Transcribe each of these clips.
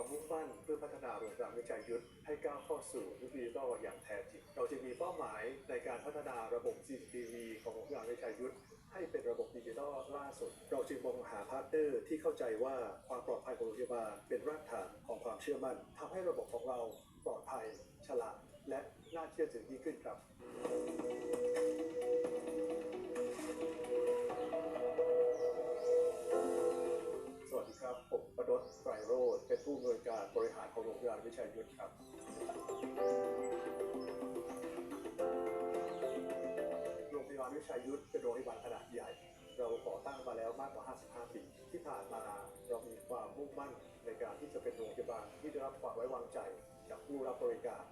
เรามุ่งมั่นเพื่อพัฒนาโรงพยาบาลวิจัยยุทธให้ก้าวเข้าสู่ยุคดิจิทัลอย่างแท้จริง เราจะมีเป้าหมายในการพัฒนาระบบ CCTV ของโรงพยาบาลวิจัยยุทธให้เป็นระบบดิจิทัลล่าสุด เราจึงมองหาพาร์ทเนอร์ที่เข้าใจว่าความปลอดภัยของโรงพยาบาลเป็นรากฐานของความเชื่อมั่นทำให้ระบบของเราปลอดภัย ฉลาด และน่าเชื่อถือยิ่งขึ้นครับ ผู้อำนวยการบริหารของโรงพยาบาลวิชัยยุทธครับ โรงพยาบาลวิชัยยุทธเป็นโรงพยาบาลขนาดใหญ่ เราก่อตั้งมาแล้วมากกว่า 55 ปี ที่ผ่านมาเรามีความมุ่งมั่นในการที่จะเป็นโรงพยาบาลที่ได้รับความไว้วางใจ จากผู้รับบริการ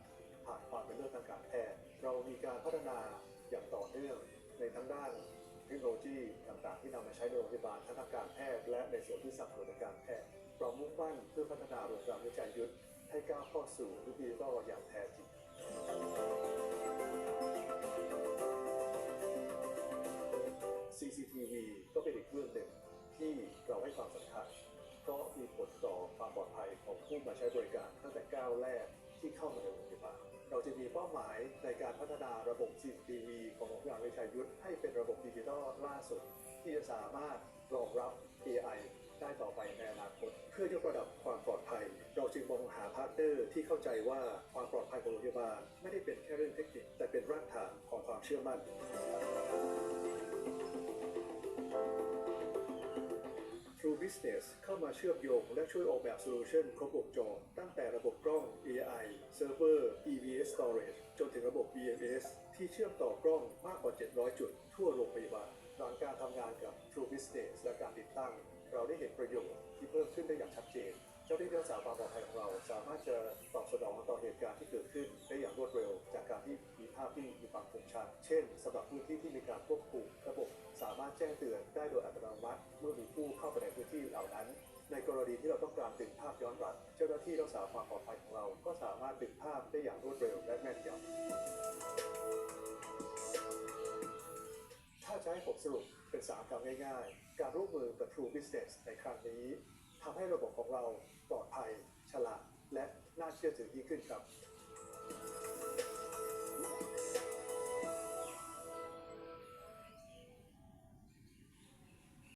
ผ่านความเป็นเลิศทางการแพทย์เรามีการพัฒนาอย่างต่อเนื่องในทั้งด้านเทคโนโลยีต่างๆ ที่นำมาใช้ในโรงพยาบาลทั้งทางการแพทย์และในส่วนที่สับสนุนทางการแพทย์ พื่อพัฒนาโรงพยาบวิจัยยุทธให้ก้าวเข้าสู่ยุคดิจิทัลอย่างแท้จริง CCTV ก็เป็นอีกเรื่องหนึ่งที่เราให้ความสำคัญเพราะมีผลต่อความปลอดภัยของผู้มาใช้บริการตั้งแต่ก้าวแรกที่เข้ามาในโรงพยาบาลเราจะมีเป้าหมายในการพัฒนาระบบ CCTV ของโรงพยาบาลวิชัยยุทธให้เป็นระบบดิจิทัลล่าสุด ที่จะสามารถรองรับ AI ได้ต่อไปในอนาคตเพื่อยกระดับ ปลอดภัย เราจึงมองหาพาร์ทเนอร์ที่เข้าใจว่าความปลอดภัยของโรงพยาบาลไม่ได้เป็นแค่เรื่องเทคนิค แต่เป็นรากฐานของความเชื่อมั่น True Business เข้ามาเชื่อมโยงและช่วยออกแบบโซลูชันครบวงจรตั้งแต่ระบบกล้อง AI Server EVS Storage จนถึงระบบ BMS ที่เชื่อมต่อกล้องมากกว่า 700 จุด ทั่วโรงพยาบาล หลังการทำงานกับ True Business และการติดตั้ง เราได้เห็นประโยชน์ที่เพิ่มขึ้นได้อย่างชัดเจน เจ้าหน้าที่รักษาความปลอดภัยของเรา สามารถจะตอบสนองต่อเหตุการณ์ที่เกิดขึ้นได้อย่างรวดเร็ว จากการที่มีภาพที่มีความคมชัด เช่นสำหรับพื้นที่ที่มีการควบคุมระบบสามารถแจ้งเตือนได้โดยอัตโนมัติเมื่อมีผู้เข้าไปในพื้นที่เหล่านั้น ในกรณีที่เราต้องการดึงภาพย้อนหลังเจ้าหน้าที่รักษาความปลอดภัยของเรา ก็สามารถดึงภาพได้อย่างรวดเร็วและแม่นยำถ้าจะให้ผมสรุปเป็นสามคำง่าย ๆ การร่วมมือกับ True Business ในครั้งนี้ ทำให้ระบบของเราปลอดภัยฉลาดและน่าเชื่อถือยิ่งขึ้นครับ